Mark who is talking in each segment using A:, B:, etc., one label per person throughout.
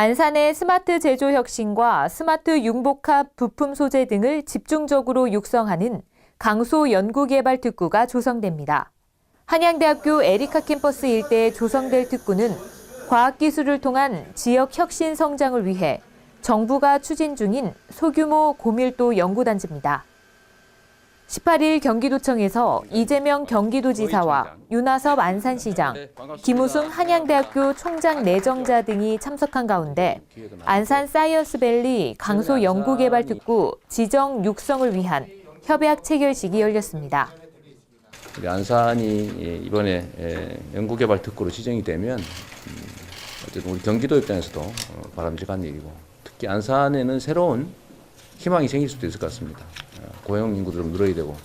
A: 안산의 스마트 제조 혁신과 스마트 융복합 부품 소재 등을 집중적으로 육성하는 강소 연구개발 특구가 조성됩니다. 한양대학교 에리카 캠퍼스 일대에 조성될 특구는 과학기술을 통한 지역 혁신 성장을 위해 정부가 추진 중인 소규모 고밀도 연구단지입니다. 18일 경기도청에서 이재명 경기도지사와 윤하섭 안산시장, 김우승 한양대학교 총장 내정자 등이 참석한 가운데 안산 사이언스밸리 강소 연구개발 특구 지정 육성을 위한 협약 체결식이 열렸습니다.
B: 우리 안산이 예, 이번에 예, 연구개발 특구로 지정이 되면 음, 어쨌든 우리 경기도 입장에서도 어, 바람직한 일이고 특히 안산에는 새로운 희망이 생길 수도 있을 것 같습니다. 어, 고용 인구도 좀 늘어야 되고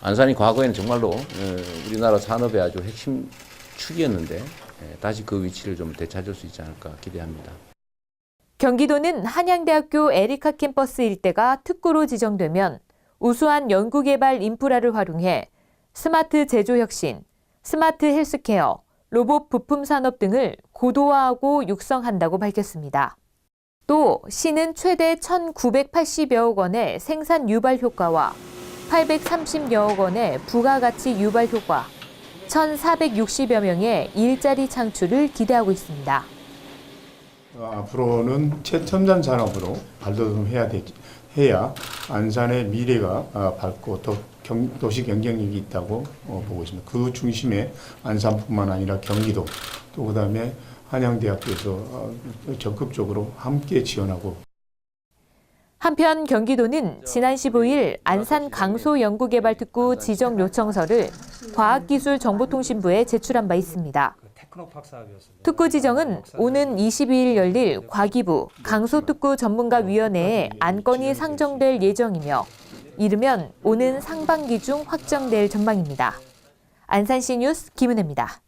B: 안산이 과거에는 정말로 어, 우리나라 산업의 아주 핵심 축이었는데 예, 다시 그 위치를 좀 되찾을 수 있지 않을까 기대합니다.
A: 경기도는 한양대학교 에리카 캠퍼스 일대가 특구로 지정되면 우수한 연구개발 인프라를 활용해 스마트 제조 혁신, 스마트 헬스케어, 로봇 부품 산업 등을 고도화하고 육성한다고 밝혔습니다. 또 시는 최대 1,980여억 원의 생산 유발 효과와 830여억 원의 부가가치 유발 효과, 1,460여 명의 일자리 창출을 기대하고 있습니다.
C: 어, 앞으로는 최첨단 산업으로 발돋움해야 되지, 해야 안산의 미래가 어, 밝고 더 경, 도시 경쟁력이 있다고 어, 보고 있습니다. 그 중심에 안산뿐만 아니라 경기도 또 그다음에 한양대학교에서 어, 적극적으로 함께 지원하고
A: 한편 경기도는 지난 15일 안산 강소 연구개발특구 지정 요청서를 과학기술정보통신부에 제출한 바 있습니다. 특구 지정은 오는 22일 열릴 과기부 강소특구 전문가위원회에 안건이 상정될 예정이며 이르면 오는 상반기 중 확정될 전망입니다. 안산시 뉴스 김은혜입니다.